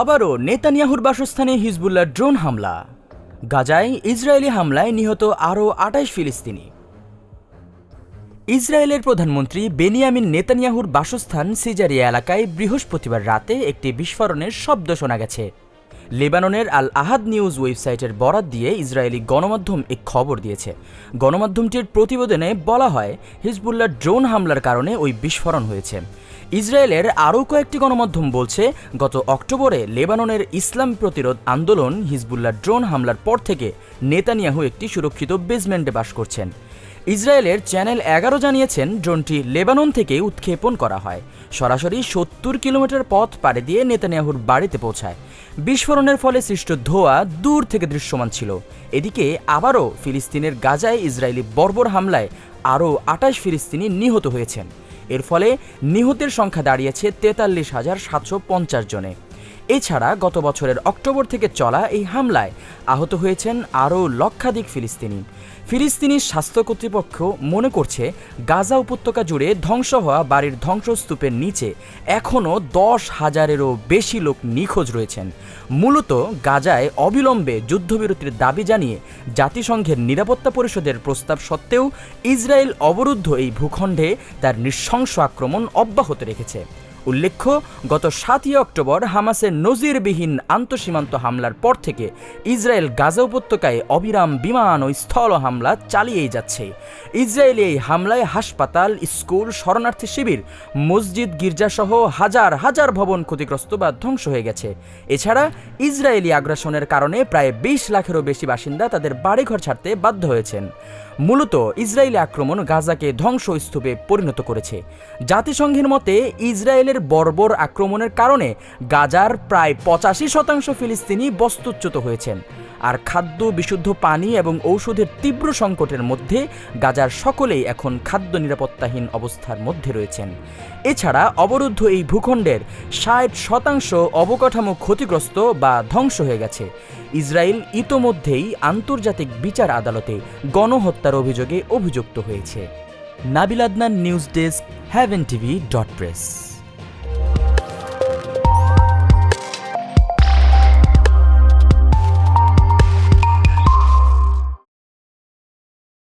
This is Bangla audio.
আবারও নেতানিয়াহুর বাসস্থানে হিজবুল্লাহ ড্রোন হামলা। গাজায় ইসরায়েলি হামলায় নিহত আরও আটাইশ ফিলিস্তিনি। ইসরায়েলের প্রধানমন্ত্রী বেনিয়ামিন নেতানিয়াহুর বাসস্থান সিজারিয়া এলাকায় বৃহস্পতিবার রাতে একটি বিস্ফোরণের শব্দ শোনা গেছে। লেবাননের আল আহাদ নিউজ ওয়েবসাইটের বরাত দিয়ে ইসরায়েলি গণমাধ্যম এক খবর দিয়েছে। গণমাধ্যমটির প্রতিবেদনে বলা হয়, হিজবুল্লাহ ড্রোন হামলার কারণে ওই বিস্ফোরণ হয়েছে। ইসরায়েলের আরও কয়েকটি গণমাধ্যম বলছে, গত অক্টোবরে লেবাননের ইসলাম প্রতিরোধ আন্দোলন হিজবুল্লাহ ড্রোন হামলার পর থেকে নেতানিয়াহু একটি সুরক্ষিত বেসমেন্টে বাস করছেন। ইসরায়েলের চ্যানেল এগারো জানিয়েছেন, ড্রোনটি লেবানন থেকে উৎক্ষেপণ করা হয়। সরাসরি সত্তর কিলোমিটার পথ পাড়ি দিয়ে নেতানিয়াহুর বাড়িতে পৌঁছায়। বিস্ফোরণের ফলে সৃষ্ট ধোঁয়া দূর থেকে দৃশ্যমান ছিল। এদিকে আবারও ফিলিস্তিনের গাজায় ইসরায়েলি বর্বর হামলায় আরও আটাশ ফিলিস্তিনি নিহত হয়েছেন। এর ফলে নিহতের সংখ্যা দাঁড়িয়েছে তেতাল্লিশ হাজার সাতশো পঞ্চাশ জনে। এছাড়া গত বছরের অক্টোবর থেকে চলা এই হামলায় আহত হয়েছেন আরও লক্ষাধিক ফিলিস্তিনি। ফিলিস্তিনি স্বাস্থ্য কর্তৃপক্ষ মনে করছে গাজা উপত্যকা জুড়ে ধ্বংস হওয়া বাড়ির ধ্বংসস্তূপের নিচে এখনও দশ হাজারেরও বেশি লোক নিখোঁজ রয়েছেন। মূলত গাজায় অবিলম্বে যুদ্ধবিরতির দাবি জানিয়ে জাতিসংঘের নিরাপত্তা পরিষদের প্রস্তাব সত্ত্বেও ইসরায়েল অবরুদ্ধ এই ভূখণ্ডে তার নৃশংস আক্রমণ অব্যাহত রেখেছে। উল্লেখ্য, গত সাতই অক্টোবর হামাসের নজিরবিহীন আন্তঃসীমান্ত হামলার পর থেকে ইসরায়েল গাজা উপত্যকায় অবিরাম বিমান ও স্থল হামলা চালিয়েই যাচ্ছে। ইসরায়েলি এই হামলায় হাসপাতাল, স্কুল, শরণার্থী শিবির, মসজিদ, গির্জাসহ হাজার হাজার ভবন ক্ষতিগ্রস্ত বা ধ্বংস হয়ে গেছে। এছাড়া ইসরায়েলি আগ্রাসনের কারণে প্রায় বিশ লাখেরও বেশি বাসিন্দা তাদের বাড়িঘর ছাড়তে বাধ্য হয়েছেন। মূলত ইসরায়েলি আক্রমণ গাজাকে ধ্বংসস্তূপে পরিণত করেছে। জাতিসংঘের মতে, ইসরায়েলের বর্বর আক্রমণের কারণে গাজার প্রায় পঁচাশি শতাংশ ফিলিস্তিনি বস্তুচ্যুত হয়েছেন। আর খাদ্য, বিশুদ্ধ পানি এবং ঔষধের তীব্র সংকটের মধ্যে গাজার সকলেই এখন খাদ্য নিরাপত্তাহীন অবস্থার মধ্যে রয়েছেন। এছাড়া অবরুদ্ধ এই ভূখণ্ডের ষাট শতাংশ অবকাঠামো ক্ষতিগ্রস্ত বা ধ্বংস হয়ে গেছে। ইসরায়েল ইতোমধ্যেই আন্তর্জাতিক বিচার আদালতে গণহত্যার অভিযোগে অভিযুক্ত হয়েছে। Nabil Adnan news desk, haven TV dot press.